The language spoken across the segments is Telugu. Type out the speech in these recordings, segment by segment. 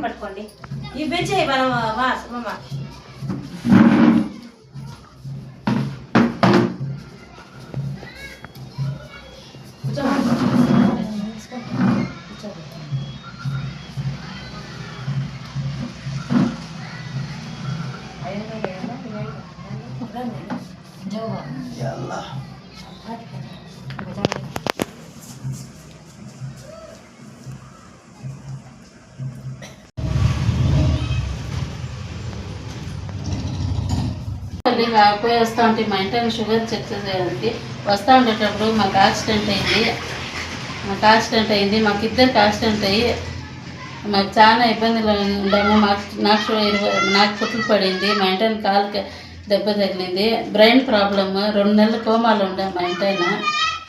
ఫ్యాన్ పట్టుకోండి ఇవి పెంచేయి మనం మా సుమమ్మ కూర్చోమ్మా. మళ్ళీ పోయి వస్తూ ఉంటే మా ఇంట్లో షుగర్ చెక్ చేసేదానికి వస్తూ ఉండేటప్పుడు మాకు యాక్సిడెంట్ అయింది. మాకు యాక్సిడెంట్ అయింది. మాకు ఇద్దరికి యాక్సిడెంట్ అయ్యి మాకు చాలా ఇబ్బందులు ఉండాము మాకు నాకు ఇరవై నాకు పుట్లు పడింది. మా ఇంటి కాలుకి దెబ్బ తగిలింది. Brain problem. రెండు నెలలు కోమాలు ఉండే మా ఇంటైనా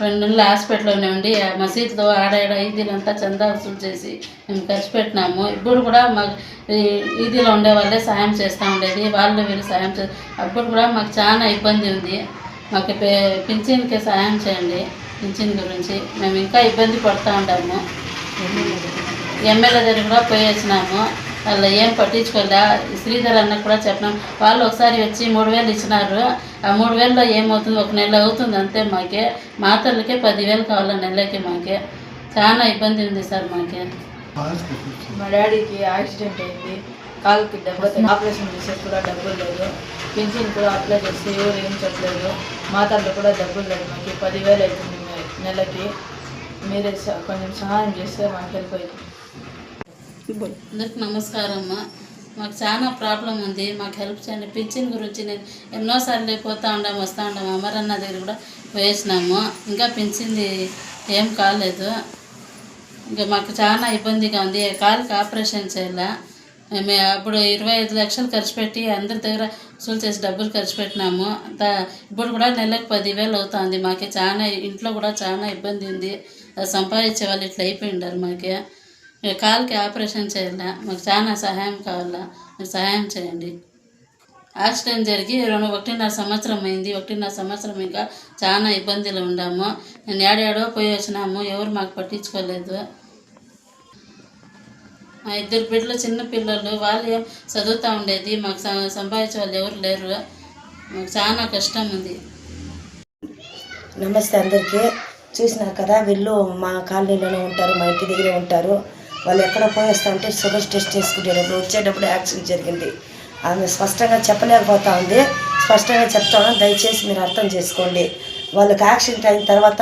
రెండు నెలలు హాస్పిటల్లోనే ఉండి ఆ మసీదులో ఆడాడ ఈదీలంతా చందా వసూలు చేసి మేము ఖర్చు పెట్టినాము. ఇప్పుడు కూడా మాకు ఈదీలో ఉండే వాళ్ళే సాయం చేస్తూ ఉండేది. వాళ్ళు వీళ్ళు సాయం చే అప్పుడు కూడా మాకు చాలా ఇబ్బంది ఉంది. మాకు పే- పింఛన్కి సాయం చేయండి పింఛన్ గురించి. మేము ఇంకా ఇబ్బంది పడుతూ ఉంటాము ఎమ్మెల్యే దగ్గర కూడా పోయి వచ్చినాము. వాళ్ళు ఏం పట్టించుకోలే శ్రీధర్ అన్న కూడా చెప్పినాం. వాళ్ళు ఒకసారి వచ్చి మూడు వేలు ఇచ్చినారు. ఆ మూడు వేలలో ఏమవుతుంది? ఒక నెల అవుతుంది అంతే మాకే. మాతలకే పదివేలు కావాలి నెలకి మాకే? చాలా ఇబ్బంది ఉంది సార్ మాకే. మా డాడీకి యాక్సిడెంట్ అయింది. కాలుకి దెబ్బ ఆపరేషన్ చేసే కూడా డబ్బులు లేదు. పింఛన్ కూడా అప్లై చేస్తే ఎవరు ఏం చెప్పలేదు. మా తల్లి కూడా డబ్బులు లేదు మాకు. పదివేలు అవుతుంది నెలకి. మీరే కొంచెం సహాయం చేస్తే మాకు హెల్ప్ అవుతుంది. అందరికి నమస్కారం మాకు చాలా ప్రాబ్లం ఉంది మాకు హెల్ప్ చేయండి. పింఛన్ గురించి నేను ఎన్నోసార్లు పోతూ ఉండాము వస్తూ ఉండాము అమరన్న దగ్గర కూడా వేసినాము ఇంకా పింఛింది ఏం కాలేదు. ఇంకా మాకు చాలా ఇబ్బందిగా ఉంది. కాలుకి ఆపరేషన్ చేయాల? మేము అప్పుడు ఇరవై ఐదు లక్షలు ఖర్చు పెట్టి అందరి దగ్గర వసూలు చేసి డబ్బులు ఖర్చు పెట్టినాము. ఇప్పుడు కూడా నెలకు పదివేలు అవుతుంది. మాకు చాలా ఇంట్లో కూడా చాలా ఇబ్బంది ఉంది. అది సంపాదించే వాళ్ళు ఇట్లా అయిపోయిండారు మాకే. ఇక కాలుకి ఆపరేషన్ చేయాలా మాకు చాలా సహాయం కావాలా? మీరు సహాయం చేయండి. యాక్సిడెంట్ జరిగి రెండు ఒకటిన్నర సంవత్సరం అయింది. ఒకటిన్నర సంవత్సరం ఇంకా చాలా ఇబ్బందులు ఉండాము నేను ఏడాడో పోయి వచ్చినాము. ఎవరు మాకు పట్టించుకోలేదు. మా ఇద్దరు బిడ్డలు చిన్న పిల్లలు వాళ్ళు చదువుతూ ఉండేది. మాకు సంపాదించే వాళ్ళు ఎవరు లేరు. మాకు చాలా కష్టం ఉంది. నమస్తే అందరికీ. చూసినారు కదా వీళ్ళు మా కాలనీలోనే ఉంటారు మా ఇంటి దగ్గరే ఉంటారు. వాళ్ళు ఎక్కడ పోయేస్తా అంటే షుగర్ టెస్ట్ చేసుకునేటప్పుడు వచ్చేటప్పుడు యాక్సిడెంట్ జరిగింది. ఆమె స్పష్టంగా చెప్పలేకపోతా ఉంది. స్పష్టంగా చెప్తాను. దయచేసి మీరు అర్థం చేసుకోండి. వాళ్ళకి యాక్సిడెంట్ అయిన తర్వాత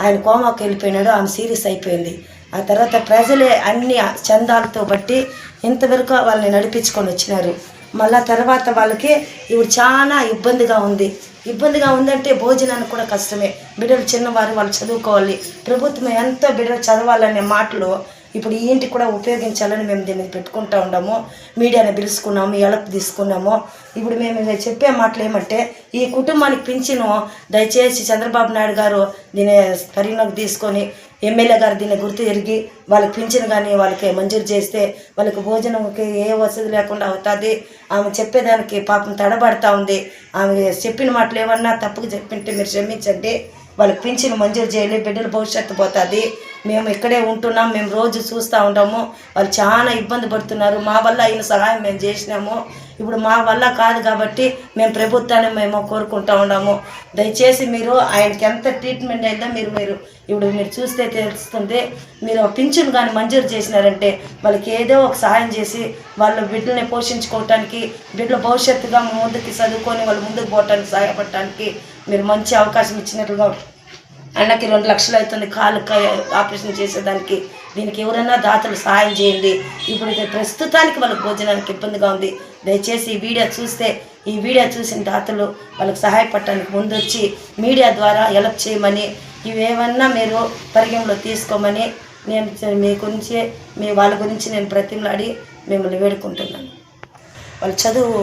ఆయన కోమాకి వెళ్ళిపోయినాడు. ఆమె సీరియస్ అయిపోయింది. ఆ తర్వాత ప్రజలే అన్ని చందాలతో బట్టి ఇంతవరకు వాళ్ళని నడిపించుకొని వచ్చినారు. మళ్ళా తర్వాత వాళ్ళకి ఇప్పుడు చాలా ఇబ్బందిగా ఉంది. ఇబ్బందిగా ఉందంటే భోజనానికి కూడా కష్టమే. బిడ్డలు చిన్నవారు వాళ్ళు చదువుకోవాలి. ప్రభుత్వం ఎంతో బిడ్డలు చదవాలనే మాటలు ఇప్పుడు ఈ ఇంటికి కూడా ఉపయోగించాలని మేము దీన్ని పెట్టుకుంటా ఉండము మీడియాని పిలుచుకున్నాము ఎలప్ తీసుకున్నాము. ఇప్పుడు మేము చెప్పే మాటలు ఏమంటే ఈ కుటుంబానికి పింఛను దయచేసి చంద్రబాబు నాయుడు గారు దీన్ని పరిగణలోకి తీసుకొని ఎమ్మెల్యే గారు దీన్ని గుర్తు ఎరిగి వాళ్ళకి పింఛను కానీ వాళ్ళకి మంజూరు చేస్తే వాళ్ళకి భోజనంకి ఏ వసతి లేకుండా అవుతుంది. ఆమె చెప్పేదానికి పాపం తడబడతా ఉంది. ఆమె చెప్పిన మాటలు ఏమన్నా తప్పుగా చెప్పింటే మీరు క్షమించండి. వాళ్ళకి పింఛను మంజూరు చేయాలి బిడ్డల భవిష్యత్తు పోతుంది. మేము ఇక్కడే ఉంటున్నాం. మేము రోజు చూస్తూ ఉంటాము వాళ్ళు చాలా ఇబ్బంది పడుతున్నారు. మా వల్ల అయిన సహాయం మేము చేసినాము. ఇప్పుడు మా వల్ల కాదు కాబట్టి మేము ప్రభుత్వాన్ని మేము కోరుకుంటా ఉన్నాము. దయచేసి మీరు ఆయనకి ఎంత ట్రీట్మెంట్ అయిందో మీరు మీరు ఇప్పుడు మీరు చూస్తే తెలుస్తుంది. మీరు పింఛన్ కానీ మంజూరు చేసినారంటే వాళ్ళకి ఏదో ఒక సహాయం చేసి వాళ్ళ బిడ్డల్ని పోషించుకోవటానికి బిడ్డల భవిష్యత్తుగా ముందుకు చదువుకొని వాళ్ళు ముందుకు పోవటానికి సహాయపడటానికి మీరు మంచి అవకాశం ఇచ్చినట్లుగా అన్నకి రెండు లక్షలు అవుతుంది కాలు ఆపరేషన్ చేసేదానికి. దీనికి ఎవరైనా దాతలు సహాయం చేయండి. ఇప్పుడు ఇది ప్రస్తుతానికి వాళ్ళకి భోజనానికి ఇబ్బందిగా ఉంది. దయచేసి ఈ వీడియో చూస్తే ఈ వీడియో చూసిన దాతలు వాళ్ళకి సహాయపడటానికి ముందొచ్చి మీడియా ద్వారా హెల్ప్ చేయమని ఇవేమన్నా మీరు పరిగణలో తీసుకోమని నేను మీ గురించి మీ వాళ్ళ గురించి నేను ప్రతిమలాడి మిమ్మల్ని వేడుకుంటున్నాను. వాళ్ళ చదువు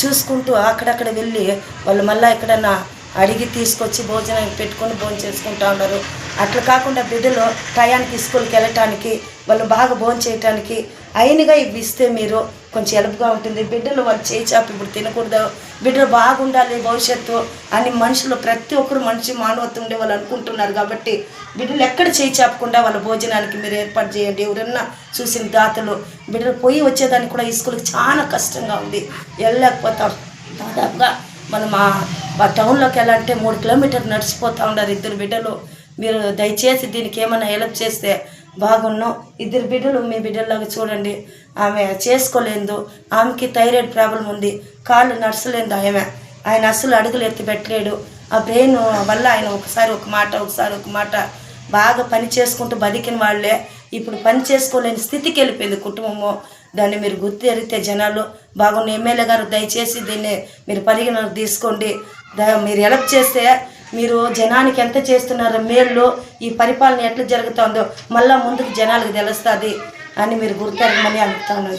చూసుకుంటూ అక్కడక్కడ వెళ్ళి వాళ్ళు మళ్ళీ ఎక్కడన్నా అడిగి తీసుకొచ్చి భోజనానికి పెట్టుకొని భోజనం చేసుకుంటా ఉన్నారు. అట్లా కాకుండా బిడ్డలు టయానికి స్కూల్కి వెళ్ళటానికి వాళ్ళు బాగా భోజనం చేయటానికి అయినగా ఇవి ఇస్తే మీరు కొంచెం ఎలుపుగా ఉంటుంది. బిడ్డలు వాళ్ళు చేయి చాపి ఇప్పుడు తినకూడదు. బిడ్డలు బాగుండాలి భవిష్యత్తు అని మనుషులు ప్రతి ఒక్కరు మనిషి మానవత్వం ఉండే వాళ్ళు అనుకుంటున్నారు కాబట్టి బిడ్డలు ఎక్కడ చేయి చాపకుండా వాళ్ళ భోజనానికి మీరు ఏర్పాటు చేయండి. ఎవరన్నా చూసిన దాతలు బిడ్డలు పోయి వచ్చేదానికి కూడా ఈ స్కూల్కి చాలా కష్టంగా ఉంది. వెళ్ళలేకపోతాం దాదాపుగా మనం ఆ టౌన్లోకి వెళ్ళాలంటే మూడు కిలోమీటర్లు నడిచిపోతూ ఉన్నారు ఇద్దరు బిడ్డలు. మీరు దయచేసి దీనికి ఏమైనా హెల్ప్ చేస్తే బాగున్నాం. ఇద్దరు బిడ్డలు మీ బిడ్డల్లాగా చూడండి. ఆమె చేసుకోలేదు. ఆమెకి థైరాయిడ్ ప్రాబ్లం ఉంది. కాళ్ళు నడచలేదు ఆమె. ఆయన అసలు అడుగులు ఎత్తి పెట్టలేడు. ఆ బ్రెయిన్ వల్ల ఆయన ఒకసారి ఒక మాట ఒకసారి ఒక మాట బాగా పని చేసుకుంటూ బతికిన వాళ్ళే. ఇప్పుడు పని చేసుకోలేని స్థితికి వెళ్ళిపోయింది కుటుంబము. దాన్ని మీరు గుర్తు జనాలు బాగున్న ఎమ్మెల్యే గారు దయచేసి దీన్ని మీరు పరిగణలోకి తీసుకోండి. మీరు ఎలక్ట్ చేస్తే మీరు జనానికి ఎంత చేస్తున్నారో మేళ్ళు ఈ పరిపాలన ఎట్లా జరుగుతుందో మళ్ళా ముందుకు జనాలకు తెలుస్తుంది అని మీరు గుర్తెరగమని అడుగుతాను.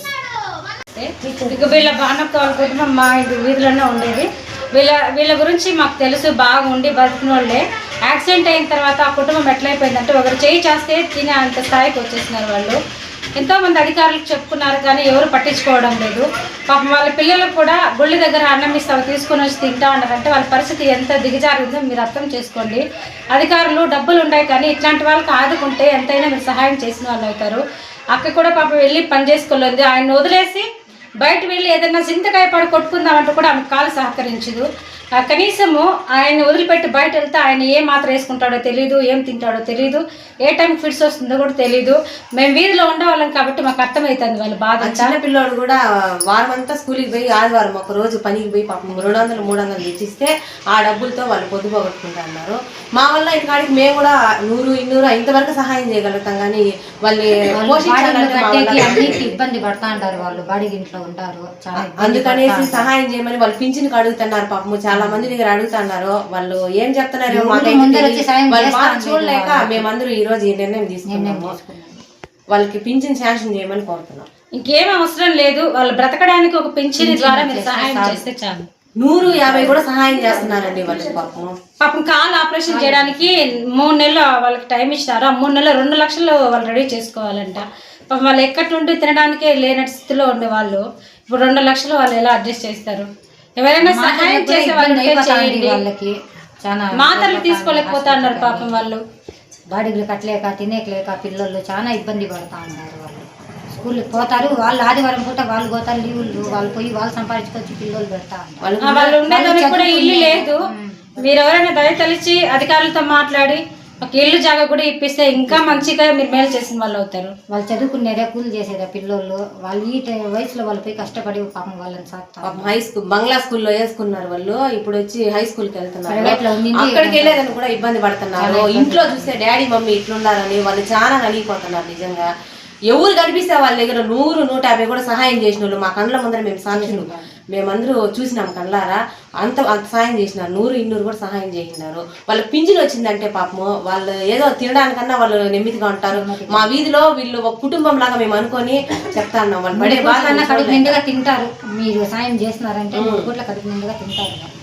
ఇక వీళ్ళ బాణక్క వాళ్ళ కుటుంబం మా ఇంటి వీధిలోనే ఉండేది. వీళ్ళ వీళ్ళ గురించి మాకు తెలుసు బాగుండి బతికిన వాళ్ళే యాక్సిడెంట్ అయిన తర్వాత ఆ కుటుంబం ఎట్లయిపోయిందంటే ఒకరు చేయి చేస్తే తినే అంత స్థాయికి వచ్చేసినారు వాళ్ళు. ఎంతోమంది అధికారులకు చెప్పుకున్నారు కానీ ఎవరు పట్టించుకోవడం లేదు. పాపం వాళ్ళ పిల్లలకు కూడా గుళ్ళ దగ్గర అన్నం ఇస్తావు తీసుకొని వచ్చి తింటా ఉన్నారంటే వాళ్ళ పరిస్థితి ఎంత దిగజారుందో మీరు అర్థం చేసుకోండి. అధికారులు డబ్బులు ఉన్నాయి కానీ ఇట్లాంటి వాళ్ళకి ఆదుకుంటే ఎంతైనా మీరు సహాయం చేసిన వాళ్ళు అవుతారు. అక్క కూడా పాపం వెళ్ళి పని చేసుకోలేదు ఆయన వదిలేసి బయట వెళ్ళి ఏదైనా చింతకాయ పడి కొట్టుకుందామంటే కూడా ఆమె కాలు సహకరించదు. కనీసము ఆయన వదిలిపెట్టి బయట వెళ్తే ఆయన ఏ మాత్రం వేసుకుంటాడో తెలియదు ఏం తింటాడో తెలియదు ఏ టైం ఫిట్స్ వస్తుందో కూడా తెలియదు మేము వీధిలో ఉండేవాళ్ళం కాబట్టి మాకు అర్థమవుతుంది వాళ్ళ బాధ. చిన్న పిల్లోడు కూడా వారం అంతా స్కూల్కి పోయి ఆదివారం ఒక రోజు పనికి పోయి పాపం రెండు వందలు మూడు వందలు తెచ్చిస్తే ఆ డబ్బులతో వాళ్ళు పొద్దు పోగొట్టుకుంటా అన్నారు. మా వల్ల ఇంటికాడికి మేము కూడా నూరు ఇన్నూరు ఇంతవరకు సహాయం చేయగలుగుతాం కానీ వాళ్ళు పోషించాలంటే మా వల్ల బాడీకి అన్నిటికీ ఇబ్బంది పడతా ఉంటారు వాళ్ళు బాడీ ఇంట్లో ఉంటారు చాలా అందుకనేసి సహాయం చేయమని వాళ్ళు పింఛన్కి అడుగుతున్నారు పాపము చాలా మంది దగ్గర అడుగుతున్నారు వాళ్ళు ఏం చెప్తున్నారు? చూడలేక. మేమందరూ ఈ రోజు ఈ నిర్ణయం తీసుకున్నాము. వాళ్ళకి పింఛన్ శాంక్షన్ చేయమని కోరుతున్నాం. ఇంకేం అవసరం లేదు వాళ్ళు బ్రతకడానికి ఒక పింఛని ద్వారా మీరు సహాయం చేస్తే చాలు. నూరు యాభై కూడా సహాయం చేస్తున్నారండి వాళ్ళకి పాపము పాపం కాలు ఆపరేషన్ చేయడానికి మూడు నెలలు వాళ్ళకి టైం ఇచ్చినారు ఆ మూడు నెలలు రెండు లక్షలు వాళ్ళు రెడీ చేసుకోవాలంట. పాపం వాళ్ళు ఎక్కడి నుండి తినడానికే లేని స్థితిలో ఉండే వాళ్ళు. ఇప్పుడు రెండు లక్షలు వాళ్ళు ఎలా అడ్జస్ట్ చేస్తారు? ఎవరైనా సహాయం చేసే వాళ్ళకి చాలా మాతలు తీసుకోలేకపోతా ఉన్నారు పాపం వాళ్ళు. బాడీలు కట్టలేక తినేకలేక పిల్లలు చాలా ఇబ్బంది పడతా ఉన్నారు వాళ్ళు. స్కూల్కి పోతారు వాళ్ళు ఆదివారం పూట వాళ్ళు పోతారు లీవులు వాళ్ళు పోయి వాళ్ళు సంపాదించుకొచ్చి పిల్లలు పెడతా వాళ్ళు ఉండేదానికి కూడా ఇల్లు లేదు. మీరు ఎవరైనా దయ తలిచి అధికారులతో మాట్లాడి ఒక ఇల్లు జాగా కూడా ఇప్పిస్తే ఇంకా మంచిగా మీరు మేలు చేసిన వాళ్ళు అవుతారు. వాళ్ళు చదువుకునేదే కూలి చేసేదా పిల్లోళ్ళు. వాళ్ళు ఈ టై- వయసులో వాళ్ళు పోయి కష్టపడి పాపం వాళ్ళని సాగుతారు పాపం హై స్కూల్ బంగ్లా స్కూల్లో వేసుకున్నారు వాళ్ళు. ఇప్పుడు వచ్చి హై స్కూల్కి వెళ్తున్నారు. ప్రైవేట్లో ఉండింది. అక్కడికి వెళ్ళేదని కూడా ఇబ్బంది పడుతున్నారు. ఇంట్లో చూస్తే డాడీ మమ్మీ ఇట్లున్నారని వాళ్ళు చాలా నలిగిపోతున్నారు నిజంగా. ఎవరు కనిపిస్తే వాళ్ళ దగ్గర నూరు నూట యాభై కూడా సహాయం చేసిన వాళ్ళు మా కండ్ల ముందర మేము సాక్షులు. మేమందరూ చూసినాం కళ్ళారా అంత అంత సహాయం చేసినారు. నూరు ఇన్నూరు కూడా సహాయం చేసినారు. వాళ్ళకి పింఛన్ వచ్చిందంటే పాపము వాళ్ళు ఏదో తినడానికన్నా వాళ్ళు నెమ్మదిగా ఉంటారు. మా వీధిలో వీళ్ళు ఒక కుటుంబం లాగా మేము అనుకొని చెప్తా ఉన్నాం. వాళ్ళు పడే బాధ కడుపు నిండుగా తింటారు. మీరు సాయం చేస్తున్నారంటే మూడు పూట్ల కడుపు నిండుగా తింటారు.